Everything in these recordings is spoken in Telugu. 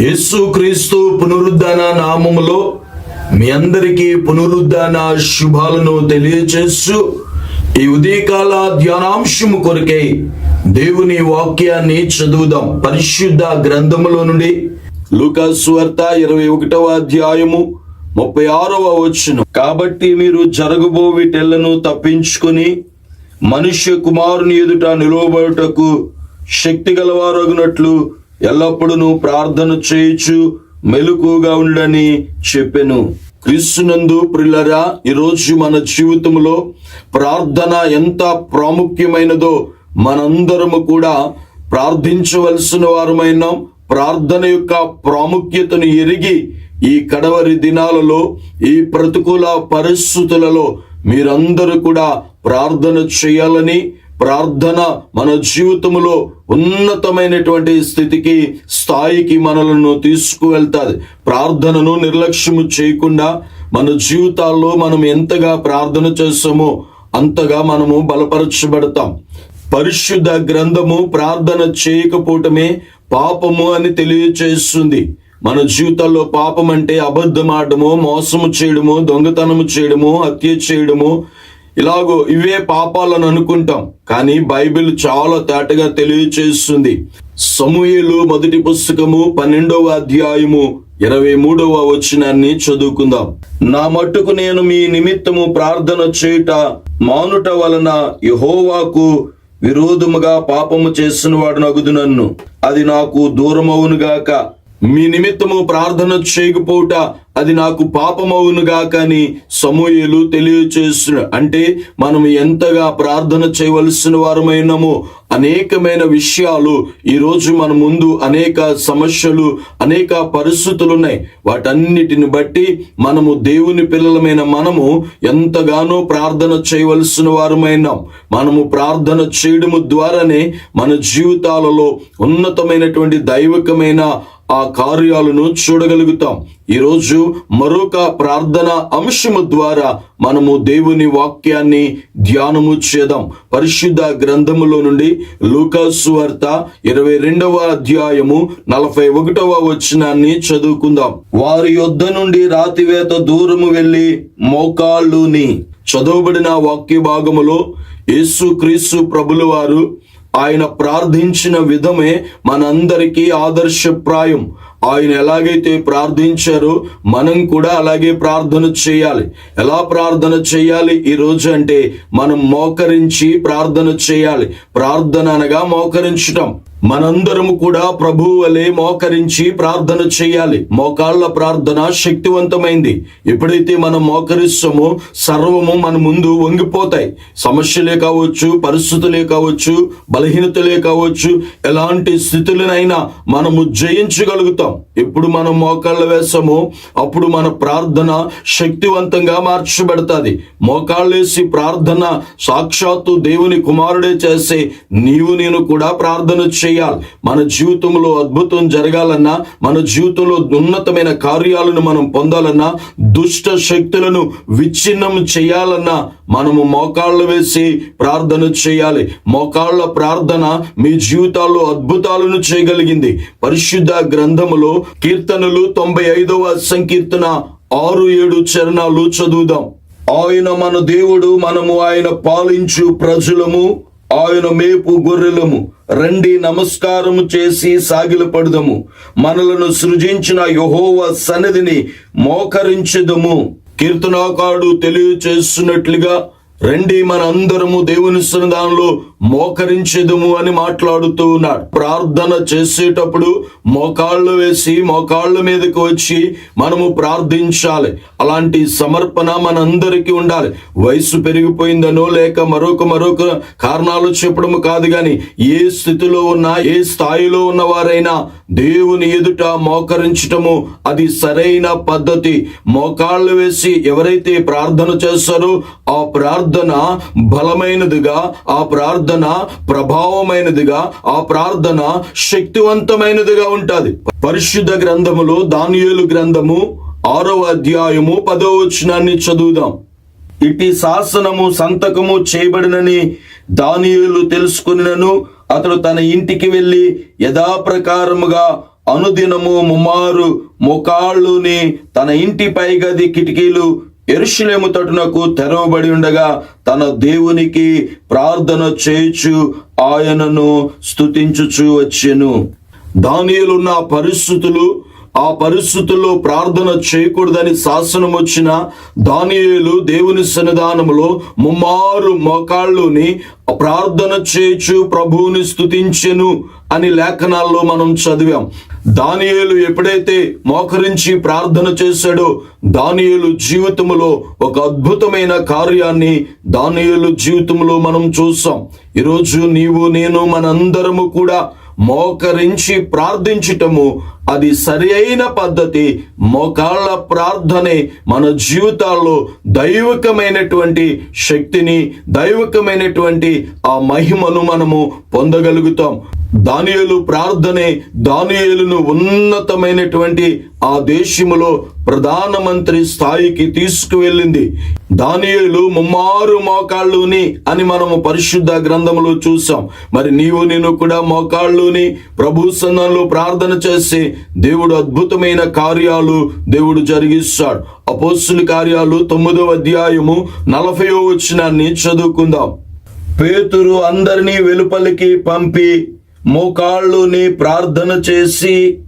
యేసుక్రీస్తు పునరుద్ధాన నామములో మీ అందరికీ పునరుద్ధాన శుభాలను తెలియచేస్తూ ఈ ఉదయకాల ధ్యానాంశము కొరకై దేవుని వాక్యాన్ని చదువుదాం. పరిశుద్ధ గ్రంథములో నుండి లూకాసువార్త ఇరవై ఒకటవ అధ్యాయము ముప్పై ఆరవ వచ్చును కాబట్టి మీరు జరగబో వీటెల్లను తప్పించుకొని మనుష్య కుమారుని ఎదుట నిలువబడుటకు శక్తి గలవారగునట్లు ఎల్లప్పుడూ ప్రార్థన చేయొచ్చు మెలుకుగా ఉండని చెప్పెను. క్రీస్తునందు ప్రిల్లరా ఈరోజు మన జీవితంలో ప్రార్థన ఎంత ప్రాముఖ్యమైనదో మనందరము కూడా ప్రార్థించవలసిన వారమైనాం ప్రార్థన యొక్క ప్రాముఖ్యతను ఎరిగి ఈ కడవరి దినాలలో ఈ ప్రతికూల పరిస్థితులలో మీరందరూ కూడా ప్రార్థన చేయాలని ప్రార్థన మన జీవితంలో ఉన్నతమైనటువంటి స్థితికి స్థాయికి మనలను తీసుకువెళ్తాది. ప్రార్థనను నిర్లక్ష్యము చేయకుండా మన జీవితాల్లో మనం ఎంతగా ప్రార్థన చేస్తామో అంతగా మనము బలపరచబడతాం. పరిశుద్ధ గ్రంథము ప్రార్థన చేయకపోవటమే పాపము అని తెలియచేస్తుంది. మన జీవితాల్లో పాపం అంటే అబద్ధమాడము మోసము చేయడము దొంగతనము చేయడము హత్య చేయడము ఇలాగో ఇవే పాపాలను అనుకుంటాం కానీ బైబిల్ చాలా తేటగా తెలియచేస్తుంది. సమూహలు మొదటి పుస్తకము పన్నెండవ అధ్యాయము ఇరవై మూడవ వచనాన్ని చదువుకుందాం. నా మట్టుకు నేను మీ నిమిత్తము ప్రార్థన చేయుట మానుట వలన యహోవాకు విరోధముగా పాపము చేసిన వాడు నగుదు నన్ను అది నాకు దూరమవునుగాక. మీ నిమిత్తము ప్రార్థన చేయకపోవుట అది నాకు పాపమవునుగా కానీ సమూహలు తెలియచేస్తున్న అంటే మనం ఎంతగా ప్రార్థన చేయవలసిన వారమైనమో అనేకమైన విషయాలు ఈరోజు మన ముందు అనేక సమస్యలు అనేక పరిస్థితులు ఉన్నాయి. వాటన్నిటిని బట్టి మనము దేవుని పిల్లలమైన మనము ఎంతగానో ప్రార్థన చేయవలసిన వారమైనాం మనము ప్రార్థన చేయడము ద్వారానే మన జీవితాలలో ఉన్నతమైనటువంటి దైవికమైన ఆ కార్యాలను చూడగలుగుతాం. ఈరోజు మరొక ప్రార్థన అంశము ద్వారా మనము దేవుని వాక్యాన్ని ధ్యానము చేద్దాం. పరిశుద్ధ గ్రంథములో నుండి లూకాసు వార్త ఇరవై రెండవ అధ్యాయము నలభై ఒకటవ వచనాన్ని చదువుకుందాం. వారి యొద్ద నుండి రాతివేత దూరము వెళ్ళి మోకాళ్ళుని చదవబడిన వాక్య భాగములో యేసు క్రీస్తు ప్రభులు వారు ఆయన ప్రార్థించిన విధమే మనందరికీ ఆదర్శప్రాయం. ఆయన ఎలాగైతే ప్రార్థించారో మనం కూడా అలాగే ప్రార్థన చేయాలి. ఎలా ప్రార్థన చేయాలి ఈ రోజు అంటే మనం మోకరించి ప్రార్థన చేయాలి. ప్రార్థన అనగా మోకరించటం. మనందరము కూడా ప్రభువు వలె మోకరించి ప్రార్థన చేయాలి. మోకాళ్ళ ప్రార్థన శక్తివంతమైంది. ఎప్పుడైతే మనం మోకరిస్తామో సర్వము మన ముందు వంగిపోతాయి. సమస్యలే కావచ్చు పరిస్థితులే కావచ్చు బలహీనతలే కావచ్చు ఎలాంటి స్థితులనైనా మనము జయించగలుగుతాం. ఎప్పుడు మనం మోకాళ్ళు వేస్తామో అప్పుడు మన ప్రార్థన శక్తివంతంగా మార్చబడుతుంది. మోకాళ్ళేసి ప్రార్థన సాక్షాత్తు దేవుని కుమారుడే చేసే నీవు నేను కూడా ప్రార్థన చేయాలి. మన జీవితంలో అద్భుతం జరగాలన్నా మన జీవితంలో ఉన్నతమైన కార్యాలను మనం పొందాలన్నా దుష్ట శక్తులను విచ్ఛిన్నం చేయాలన్నా మనము మోకాళ్ళు వేసి ప్రార్థన చేయాలి. మోకాళ్ళ ప్రార్థన మీ జీవితాల్లో అద్భుతాలను చేయగలిగింది. పరిశుద్ధ గ్రంథములో కీర్తనలు తొంభై ఐదవ సంకీర్తన ఆరు ఏడు చరణాలు చదువుదాం. ఆయన మన దేవుడు మనము ఆయన పాలించు ప్రజలము ఆయన మేపు గొర్రెలము. రండి నమస్కారము చేసి సాగిలపడదము మనలను సృజించిన యహోవ సన్నిధిని మోకరించదము. కీర్తనాకారుడు తెలియచేస్తున్నట్లుగా రండి మన అందరము దేవుని సన్నిధానంలో మోకరించదము అని మాట్లాడుతూ ఉన్నాడు. ప్రార్థన చేసేటప్పుడు మోకాళ్ళు వేసి మోకాళ్ళ మీదకి వచ్చి మనము ప్రార్థించాలి. అలాంటి సమర్పణ మనందరికీ ఉండాలి. వయసు పెరిగిపోయిందనో లేక మరొక మరొక కారణాలు చెప్పడం కాదు కానీ ఏ స్థితిలో ఉన్నా ఏ స్థాయిలో ఉన్నవారైనా దేవుని ఎదుట మోకరించటము అది సరైన పద్ధతి. మోకాళ్ళు వేసి ఎవరైతే ప్రార్థన చేస్తారో ఆ ప్రార్థన బలమైనదిగా ఆ ప్రార్థన ప్రభావమైనదిగా ఆ ప్రార్థన శక్తివంతమైనదిగా ఉంటుంది. పరిశుద్ధ గ్రంథములో దానియేలు గ్రంథము ఆరవ అధ్యాయము పదవ వచనాన్ని చదువుదాం. ఇటు శాసనము సంతకము చేయబడినని దానియులు తెలుసుకునినను అతడు తన ఇంటికి వెళ్ళి యథాప్రకారముగా అనుదినము ముమ్మారు మోకాళ్ళుని తన ఇంటి పైగది కిటికీలు ఎరుషులేము తటునకు తెరవబడి ఉండగా తన దేవునికి ప్రార్థన చేయుచు ఆయనను స్థుతించుచు వచ్చెను. దానియులున్న పరిస్థితులు ఆ పరిస్థితుల్లో ప్రార్థన చేయకూడదని శాసనం వచ్చిన దానియేలు దేవుని సన్నిధానములో ముమ్మారు మోకాళ్ళుని ప్రార్థన చేయుచు ప్రభువుని స్తుతించెను అని లేఖనాల్లో మనం చదివాం. దానియేలు ఎప్పుడైతే మోకరించి ప్రార్థన చేశాడో దానియేలు జీవితంలో ఒక అద్భుతమైన కార్యాన్ని దానియేలు జీవితంలో మనం చూస్తాం ఈరోజు నీవు నేను మనందరము కూడా మోకరించి ప్రార్థించటము అది సరి అయిన పద్ధతి. మోకాళ్ళ ప్రార్థనే మన జీవితాల్లో దైవికమైనటువంటి శక్తిని దైవికమైనటువంటి ఆ మహిమను మనము పొందగలుగుతాం. దానియలు ప్రార్థనే దానియలును ఉన్నతమైనటువంటి ఆ దేశములో ప్రధానమంత్రి స్థాయికి తీసుకువెళ్ళింది. దానియలు ముమ్మారు మోకాళ్ళుని అని మనము పరిశుద్ధ గ్రంథములో చూసాం మరి నీవు నేను కూడా మోకాళ్ళుని ప్రభు సన్నంలో ప్రార్థన చేసి దేవుడు అద్భుతమైన కార్యాలు దేవుడు జరిగిస్తాడు. అపోస్తుల కార్యాలు తొమ్మిదవ అధ్యాయము నలభయో వచనాన్ని చదువుకుందాం. పేతురు అందరినీ వెలుపలికి పంపి మోకాళ్ళుని ప్రార్థన చేసి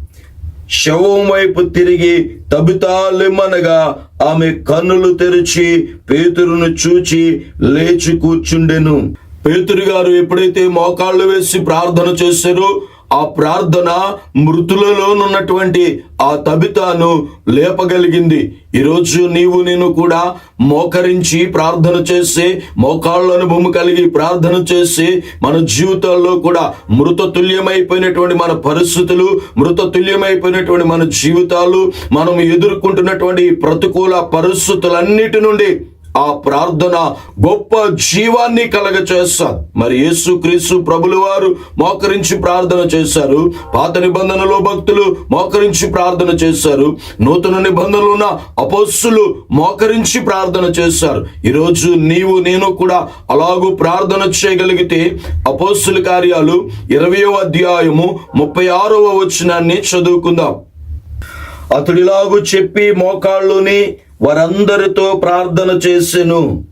శవం వైపు తిరిగి తబితాలెమ్మనగా ఆమె కన్నులు తెరిచి పేతురును చూచి లేచి కూర్చుండెను. పేతురు గారు ఎప్పుడైతే మోకాళ్ళు వేసి ప్రార్థన చేశారో ఆ ప్రార్థన మృతులలోనున్నటువంటి ఆ తబితాను లేపగలిగింది. ఈరోజు నీవు నేను కూడా మోకరించి ప్రార్థన చేసి మోకాళ్ళ అనుభవం కలిగి ప్రార్థన చేసి మన జీవితాల్లో కూడా మృత తుల్యమైపోయినటువంటి మన పరిస్థితులు మృత తుల్యమైపోయినటువంటి మన జీవితాలు మనం ఎదుర్కొంటున్నటువంటి ప్రతికూల పరిస్థితులన్నిటి నుండి ఆ ప్రార్థన గొప్ప జీవాన్ని కలగ చేస్తారు మరి యేసు క్రీస్తు ప్రభులు వారు మోకరించి ప్రార్థన చేశారు. పాత నిబంధనలో భక్తులు మోకరించి ప్రార్థన చేశారు. నూతన నిబంధనలు ఉన్న అపోస్సులు మోకరించి ప్రార్థన చేశారు. ఈరోజు నీవు నేను కూడా అలాగూ ప్రార్థన చేయగలిగితే అపోస్సుల కార్యాలు ఇరవయో అధ్యాయము ముప్పై ఆరవ వచనాన్ని చదువుకుందాం. అతడిలాగు చెప్పి మోకాళ్ళుని వారందరితో ప్రార్థన చేసెను.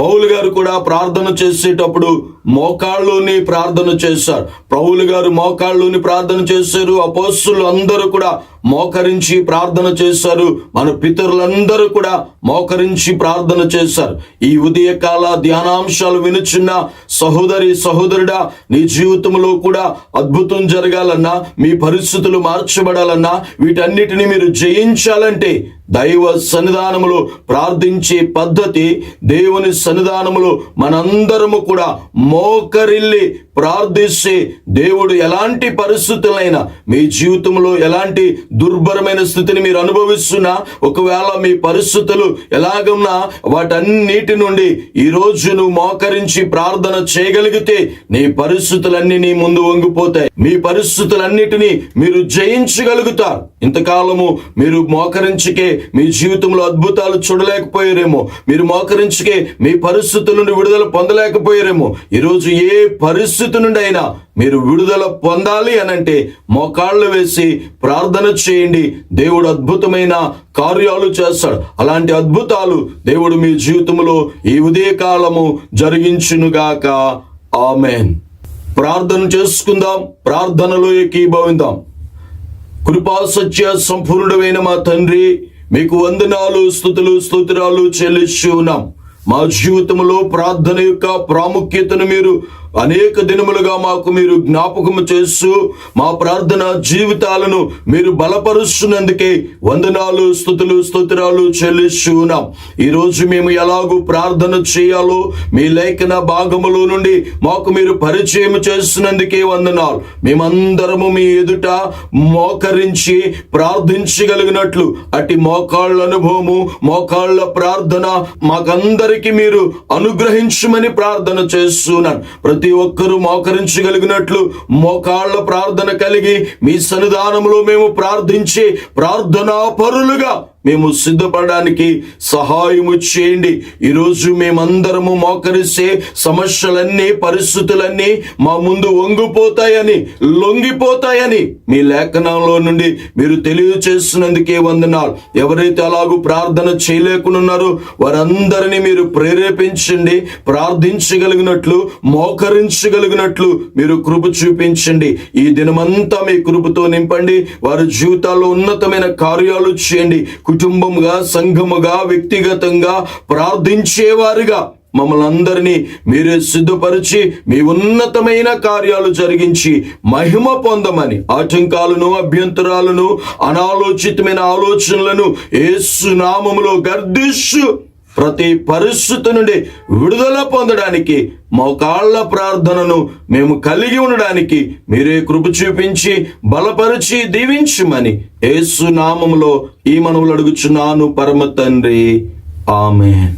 పౌలు గారు కూడా ప్రార్థన చేసేటప్పుడు మోకాళ్ళుని ప్రార్థన చేశారు. పౌలు గారు మోకాళ్ళుని ప్రార్థన చేశారు. అపోస్సులు అందరూ కూడా మోకరించి ప్రార్థన చేశారు. మన పితరులందరూ కూడా మోకరించి ప్రార్థన చేశారు. ఈ ఉదయకాల ధ్యానాంశాలు వినుచున్న సహోదరి సహోదరుడా నీ జీవితంలో కూడా అద్భుతం జరగాలన్నా మీ పరిస్థితులు మార్చబడాలన్నా వీటన్నిటిని మీరు జయించాలంటే దైవ సన్నిధానములో ప్రార్థించే పద్ధతి దేవుని సన్నిధానములో మనందరము కూడా మోకరిల్లి ప్రార్థిస్తే దేవుడు ఎలాంటి పరిస్థితులైనా మీ జీవితంలో ఎలాంటి దుర్భరమైన స్థితిని మీరు అనుభవిస్తున్నా ఒకవేళ మీ పరిస్థితులు ఎలాగున్నా వాటన్నిటి నుండి ఈ నువ్వు మోకరించి ప్రార్థన చేయగలిగితే నీ పరిస్థితులన్నీ నీ ముందు వంగిపోతాయి. మీ పరిస్థితులన్నిటినీ మీరు జయించగలుగుతారు. ఇంతకాలము మీరు మోకరించికే మీ జీవితంలో అద్భుతాలు చూడలేకపోయారేమో. మీరు మోకరించికే మీ పరిస్థితుల నుండి విడుదల పొందలేకపోయారేమో. ఈరోజు ఏ పరిస్థితి నుండి అయినా మీరు విడుదల పొందాలి అనంటే మోకాళ్ళు వేసి ప్రార్థన చేయండి. దేవుడు అద్భుతమైన కార్యాలు చేస్తాడు. అలాంటి అద్భుతాలు దేవుడు మీ జీవితంలో ఈ ఉదయకాలము జరిగించునుగాక. ఆమెన్. ప్రార్థన చేసుకుందాం. ప్రార్థనలో ఏకీభవిందాం. కృపా సత్య సంపూర్ణమైన మా తండ్రి మీకు వందనాలు స్థుతులు స్తోత్రాలు చెల్లిస్తున్నాం. మా జీవితంలో ప్రార్థన యొక్క ప్రాముఖ్యతను మీరు అనేక దినములుగా మాకు మీరు జ్ఞాపకము చేస్తూ మా ప్రార్థన జీవితాలను మీరు బలపరుస్తున్నందుకే వందనాలు స్థుతులు స్తోత్రాలు చెల్లిస్తున్నాం ఈరోజు మేము ఎలాగూ ప్రార్థన చేయాలో మీ లేఖన భాగములో నుండి మాకు మీరు పరిచయం చేస్తున్నందుకే వందనాలు. మేమందరము మీ ఎదుట మోకరించి ప్రార్థించగలిగినట్లు అటు మోకాళ్ళ అనుభవము మోకాళ్ళ ప్రార్థన మాకందరికీ మీరు అనుగ్రహించమని ప్రార్థన చేస్తున్నాను ప్రతి ఒక్కరూ మోకరించగలిగినట్లు మోకాళ్ళ ప్రార్థన కలిగి మీ సన్నిధానంలో మేము ప్రార్థించి ప్రార్థనా పరులుగా మేము సిద్ధపడడానికి సహాయము చేయండి. ఈరోజు మేమందరము మోకరిసే సమస్యలన్నీ పరిస్థితులన్నీ మా ముందు వంగిపోతాయని లొంగిపోతాయని మీ లేఖనంలో నుండి మీరు తెలియచేస్తున్నందుకే వందనాలు. ఎవరైతే అలాగూ ప్రార్థన చేయలేకున్నారో వారందరినీ మీరు ప్రేరేపించండి ప్రార్థించగలిగినట్లు మోకరించగలిగినట్లు మీరు కృప చూపించండి. ఈ దినమంతా మీ కృపతో నింపండి వారి జీవితాల్లో ఉన్నతమైన కార్యాలు చేయండి. కుటుంబంగా సంఘముగా వ్యక్తిగతంగా ప్రార్థించేవారుగా మమ్మల్ని అందరినీ మీరే సిద్ధపరిచి మీ ఉన్నతమైన కార్యాలు జరిగించి మహిమ పొందమని ఆటంకాలను అభ్యంతరాలను అనాలోచితమైన ఆలోచనలను ఏసునామములో గర్దిస్తూ ప్రతి పరిస్థితి నుండి విడుదల పొందడానికి మోకాళ్ళ ప్రార్థనను మేము కలిగి ఉండడానికి మీరే కృప చూపించి బలపరిచి దీవించమని ఏసునామంలో నామములో ఈ మనవులు అడుగుచున్నాను పరమ తండ్రి. ఆమె